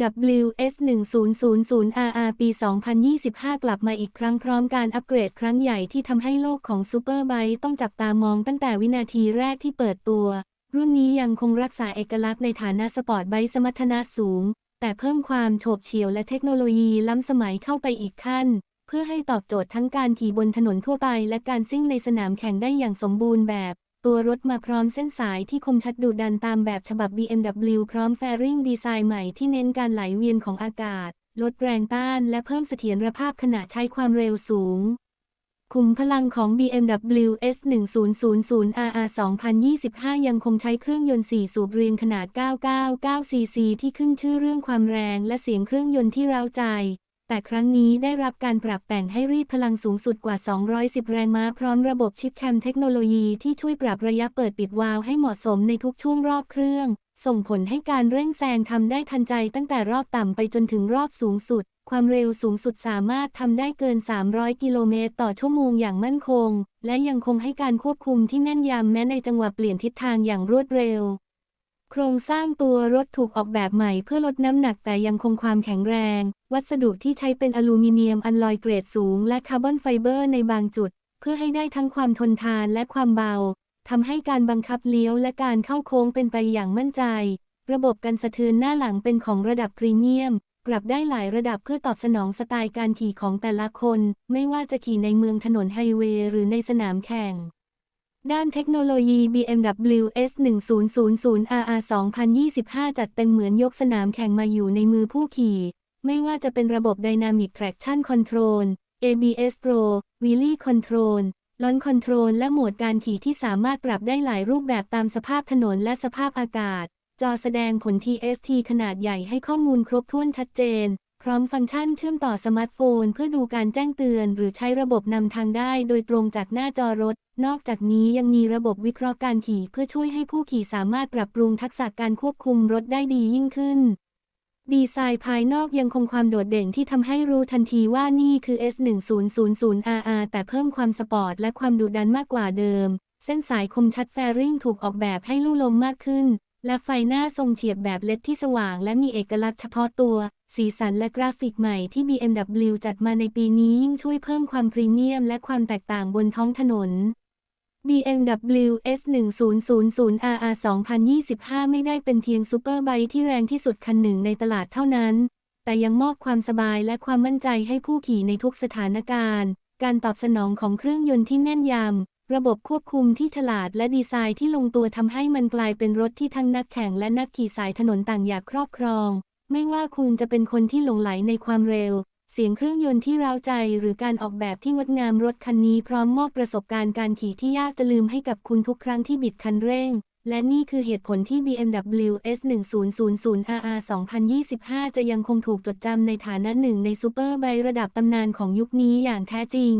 BMW S1000RR ปี 2025 กลับมาอีกครั้งพร้อมการอัปเกรดครั้งใหญ่ที่ทำให้โลกของซูเปอร์ไบค์ต้องจับตามองตั้งแต่วินาทีแรกที่เปิดตัว รุ่นนี้ยังคงรักษาเอกลักษณ์ในฐานะสปอร์ตไบค์สมรรถนะสูง แต่เพิ่มความโฉบเฉี่ยวและเทคโนโลยีล้ำสมัยเข้าไปอีกขั้น เพื่อให้ตอบโจทย์ทั้งการขี่บนถนนทั่วไป และการซิ่งในสนามแข่งได้อย่างสมบูรณ์แบบ ตัวรถมาพร้อมเส้นสายที่คมชัดดุดันตามแบบฉบับ BMW พร้อมแฟริ่งดีไซน์ใหม่ที่เน้นการไหลเวียนของอากาศ ลดแรงต้านและเพิ่มเสถียรภาพขณะใช้ความเร็วสูงขุมพลังของ BMW S1000RR 2025 ยังคงใช้เครื่องยนต์ 4 สูบเรียงขนาด 999 cc ที่ขึ้นชื่อเรื่องความแรงและเสียงเครื่องยนต์ที่เร้าใจ แต่ครั้งนี้ได้รับการปรับแต่งให้รีดพลังสูงสุดกว่า 210 แรงม้าพร้อมระบบชิปแคมเทคโนโลยีที่ช่วยปรับระยะเปิดปิดวาล์วให้เหมาะสมในทุกช่วงรอบเครื่อง ส่งผลให้การเร่งแซงทำได้ทันใจตั้งแต่รอบต่ำไปจนถึงรอบสูงสุด ความเร็วสูงสุดสามารถทำได้เกิน 300 กิโลเมตรต่อชั่วโมงอย่างมั่นคง และยังคงให้การควบคุมที่แม่นยำแม้ในจังหวะเปลี่ยนทิศทางอย่างรวดเร็ว โครงสร้างตัวรถถูกออกแบบใหม่เพื่อลดน้ำหนักแต่ยังคงความแข็งแรง วัสดุที่ใช้เป็นอลูมิเนียมอัลลอยเกรดสูงและคาร์บอนไฟเบอร์ในบางจุด เพื่อให้ได้ทั้งความทนทานและความเบา ทำให้การบังคับเลี้ยวและการเข้าโค้งเป็นไปอย่างมั่นใจ ระบบกันสะเทือนหน้าหลังเป็นของระดับพรีเมียม ปรับได้หลายระดับเพื่อตอบสนองสไตล์การขี่ของแต่ละคน ไม่ว่าจะขี่ในเมืองถนนไฮเวย์หรือในสนามแข่ง ด้านเทคโนโลยี BMW S1000RR 2025 จัดเต็มเหมือนยกสนามแข่งมาอยู่ในมือผู้ขี่ ไม่ว่าจะเป็นระบบ Dynamic Traction Control ABS Pro Wheelie Control Launch Control และโหมดการขี่ที่สามารถปรับได้หลายรูปแบบตามสภาพถนนและสภาพอากาศ จอแสดงผล TFT ขนาดใหญ่ให้ข้อมูลครบถ้วนชัดเจน พร้อมฟังก์ชันเชื่อมต่อสมาร์ทโฟน เพื่อดูการแจ้งเตือน หรือใช้ระบบนำทางได้โดยตรงจากหน้าจอรถ นอกจากนี้ยังมีระบบวิเคราะห์การขี่ เพื่อช่วยให้ผู้ขี่สามารถปรับปรุงทักษะการควบคุมรถได้ดียิ่งขึ้น ดีไซน์ภายนอกยังคงความโดดเด่นที่ทำให้รู้ทันทีว่านี่คือ S1000RR แต่เพิ่มความสปอร์ตและความดุดันมากกว่าเดิม เส้นสายคมชัดแฟริงถูกออกแบบให้ลู่ลมมากขึ้น และไฟหน้าทรงเฉียบแบบเลดที่สว่าง และมีเอกลักษณ์เฉพาะตัว สีสันและกราฟิกใหม่ที่ BMW จัดมาในปีนี้ยิ่งช่วยเพิ่มความพรีเมียมและความแตกต่างบนท้องถนน BMW S1000RR 2025 ไม่ได้เป็นเพียงซูเปอร์ไบค์ที่แรงที่สุดคันหนึ่งในตลาดเท่านั้น แต่ยังมอบความสบายและความมั่นใจให้ผู้ขี่ในทุกสถานการณ์ การตอบสนองของเครื่องยนต์ที่แม่นยำ ระบบควบคุมที่ฉลาดและดีไซน์ที่ลงตัวทำให้มันกลายเป็นรถที่ทั้งนักแข่งและนักขี่สายถนนต่างอยากครอบครอง ไม่ว่าคุณจะเป็นคนที่หลงไหลในความเร็ว เสียงเครื่องยนต์ที่ร้าวใจ หรือการออกแบบที่งดงามรถคันนี้พร้อมมอบประสบการณ์การขี่ที่ยากจะลืมให้กับคุณทุกครั้งที่บิดคันเร่ง และนี่คือเหตุผลที่ BMW S1000RR 2025 จะยังคงถูกจดจำในฐานะหนึ่งในซูเปอร์ไบค์ระดับตำนานของยุคนี้อย่างแท้จริง